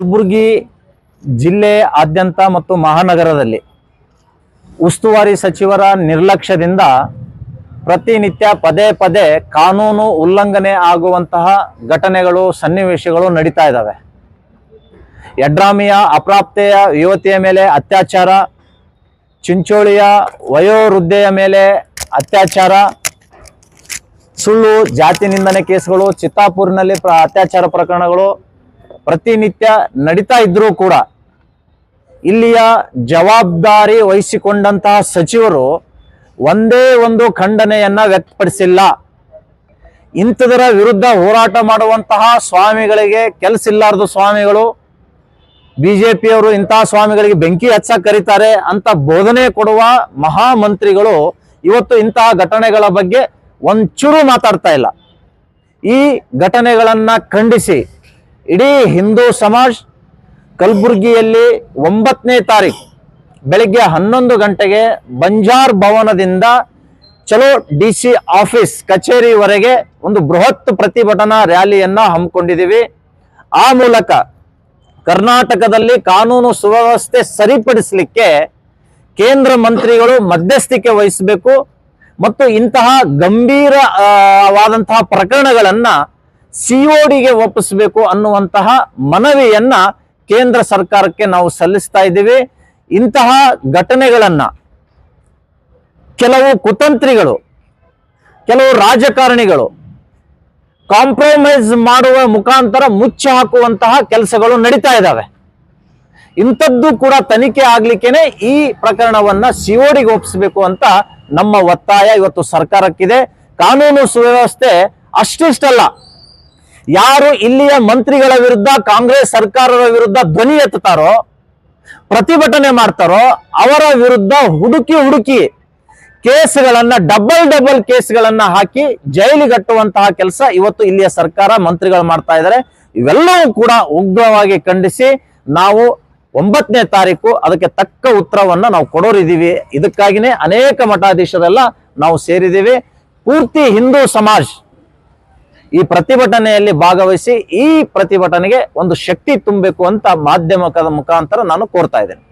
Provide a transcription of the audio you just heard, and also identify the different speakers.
Speaker 1: ಕಲಬುರಗಿ ಜಿಲ್ಲೆ ಆದ್ಯಂತ ಮತ್ತು ಮಹಾನಗರದಲ್ಲಿ ಉಸ್ತುವಾರಿ ಸಚಿವರ ನಿರ್ಲಕ್ಷ್ಯದಿಂದ ಪ್ರತಿನಿತ್ಯ ಪದೇ ಪದೇ ಕಾನೂನು ಉಲ್ಲಂಘನೆ ಆಗುವಂತಹ ಘಟನೆಗಳು, ಸನ್ನಿವೇಶಗಳು ನಡೀತಾ ಇದ್ದಾವೆ ಯಡ್ರಾಮಿಯ ಅಪ್ರಾಪ್ತೆಯ ಯುವತಿಯ ಮೇಲೆ ಅತ್ಯಾಚಾರ, ಚಿಂಚೋಳಿಯ ವಯೋವೃದ್ಧೆಯ ಮೇಲೆ ಅತ್ಯಾಚಾರ, ಸುಳ್ಳು ಜಾತಿ ನಿಂದನೆ ಕೇಸ್ಗಳು, ಚಿತ್ತಾಪುರಿನಲ್ಲಿ ಪ್ರ, ಅತ್ಯಾಚಾರ ಪ್ರಕರಣಗಳು ಪ್ರತಿನಿತ್ಯ ನಡೀತಾ ಇದ್ರೂ ಕೂಡ ಇಲ್ಲಿಯ ಜವಾಬ್ದಾರಿ ವಹಿಸಿಕೊಂಡಂತಹ ಸಚಿವರು ಒಂದೇ ಒಂದು ಖಂಡನೆಯನ್ನ ವ್ಯಕ್ತಪಡಿಸಿಲ್ಲ. ಇಂಥದರ ವಿರುದ್ಧ ಹೋರಾಟ ಮಾಡುವಂತಹ ಸ್ವಾಮಿಗಳಿಗೆ ಕೆಲಸ ಇಲ್ಲಾರದು ಸ್ವಾಮಿಗಳು, ಬಿಜೆಪಿಯವರು ಇಂತಹ ಸ್ವಾಮಿಗಳಿಗೆ ಬೆಂಕಿ ಹಚ್ಚಕ್ಕೆ ಕರೀತಾರೆ ಅಂತ ಬೋಧನೆ ಕೊಡುವ ಮಹಾಮಂತ್ರಿಗಳು ಇವತ್ತು ಇಂತಹ ಘಟನೆಗಳ ಬಗ್ಗೆ ಒಂಚೂರು ಮಾತಾಡ್ತಾ ಇಲ್ಲ. ಈ ಘಟನೆಗಳನ್ನ ಖಂಡಿಸಿ ಇಡೀ ಹಿಂದೂ ಸಮಾಜ್ ಕಲಬುರಗಿಯಲ್ಲಿ ಒಂಬತ್ತನೇ ತಾರೀಕು ಬೆಳಗ್ಗೆ ಹನ್ನೊಂದು ಗಂಟೆಗೆ ಬಂಜಾರ್ ಭವನದಿಂದ ಚಲೋ ಡಿ ಸಿ ಆಫೀಸ್ ಕಚೇರಿವರೆಗೆ ಒಂದು ಬೃಹತ್ ಪ್ರತಿಭಟನಾ ರ್ಯಾಲಿಯನ್ನು ಹಮ್ಮಿಕೊಂಡಿದ್ದೀವಿ. ಆ ಮೂಲಕ ಕರ್ನಾಟಕದಲ್ಲಿ ಕಾನೂನು ಸುವ್ಯವಸ್ಥೆ ಸರಿಪಡಿಸಲಿಕ್ಕೆ ಕೇಂದ್ರ ಮಂತ್ರಿಗಳು ಮಧ್ಯಸ್ಥಿಕೆ ವಹಿಸಬೇಕು ಮತ್ತು ಇಂತಹ ಗಂಭೀರವಾದಂತಹ ಪ್ರಕರಣಗಳನ್ನ ಸಿಒಡಿಗೆ ಒಪ್ಪಿಸಬೇಕು ಅನ್ನುವಂತಹ ಮನವಿಯನ್ನ ಕೇಂದ್ರ ಸರ್ಕಾರಕ್ಕೆ ನಾವು ಸಲ್ಲಿಸ್ತಾ ಇದ್ದೀವಿ. ಇಂತಹ ಘಟನೆಗಳನ್ನ ಕೆಲವು ಕುತಂತ್ರಿಗಳು, ಕೆಲವು ರಾಜಕಾರಣಿಗಳು ಕಾಂಪ್ರಮೈಸ್ ಮಾಡುವ ಮುಖಾಂತರ ಮುಚ್ಚಿ ಹಾಕುವಂತಹ ಕೆಲಸಗಳು ನಡೀತಾ ಇದ್ದಾವೆ. ಇಂಥದ್ದು ಕೂಡ ತನಿಖೆ ಆಗ್ಲಿಕ್ಕೇನೆ ಈ ಪ್ರಕರಣವನ್ನ ಸಿಒಡಿಗೆ ಒಪ್ಪಿಸಬೇಕು ಅಂತ ನಮ್ಮ ಒತ್ತಾಯ ಇವತ್ತು ಸರ್ಕಾರಕ್ಕಿದೆ. ಕಾನೂನು ಸುವ್ಯವಸ್ಥೆ ಅಷ್ಟಿಷ್ಟಲ್ಲ. ಯಾರು ಇಲ್ಲಿಯ ಮಂತ್ರಿಗಳ ವಿರುದ್ಧ, ಕಾಂಗ್ರೆಸ್ ಸರ್ಕಾರದ ವಿರುದ್ಧ ಧ್ವನಿ ಎತ್ತುತ್ತಾರೋ, ಪ್ರತಿಭಟನೆ ಮಾಡ್ತಾರೋ, ಅವರ ವಿರುದ್ಧ ಹುಡುಕಿ ಹುಡುಕಿ ಕೇಸ್ಗಳನ್ನ ಡಬಲ್ ಡಬಲ್ ಕೇಸ್ಗಳನ್ನ ಹಾಕಿ ಜೈಲಿಗಟ್ಟುವಂತಹ ಕೆಲಸ ಇವತ್ತು ಇಲ್ಲಿಯ ಸರ್ಕಾರ ಮಂತ್ರಿಗಳು ಮಾಡ್ತಾ ಇದ್ದಾರೆ. ಇವೆಲ್ಲವೂ ಕೂಡ ಉಗ್ರವಾಗಿ ಖಂಡಿಸಿ ನಾವು ಒಂಬತ್ತನೇ ತಾರೀಕು ಅದಕ್ಕೆ ತಕ್ಕ ಉತ್ತರವನ್ನ ನಾವು ಕೊಡೋರಿದ್ದೀವಿ. ಇದಕ್ಕಾಗಿನೇ ಅನೇಕ ಮಠಾಧೀಶರೆಲ್ಲ ನಾವು ಸೇರಿದ್ದೀವಿ. ಪೂರ್ತಿ ಹಿಂದೂ ಸಮಾಜ್ ಈ ಪ್ರತಿಭಟನೆಯಲ್ಲಿ ಭಾಗವಹಿಸಿ ಈ ಪ್ರತಿಭಟನೆಗೆ ಒಂದು ಶಕ್ತಿ ತುಂಬಬೇಕು ಅಂತ ಮಾಧ್ಯಮದ ಮುಖಾಂತರ ನಾನು ಕೋರ್ತಾ ಇದ್ದೇನೆ.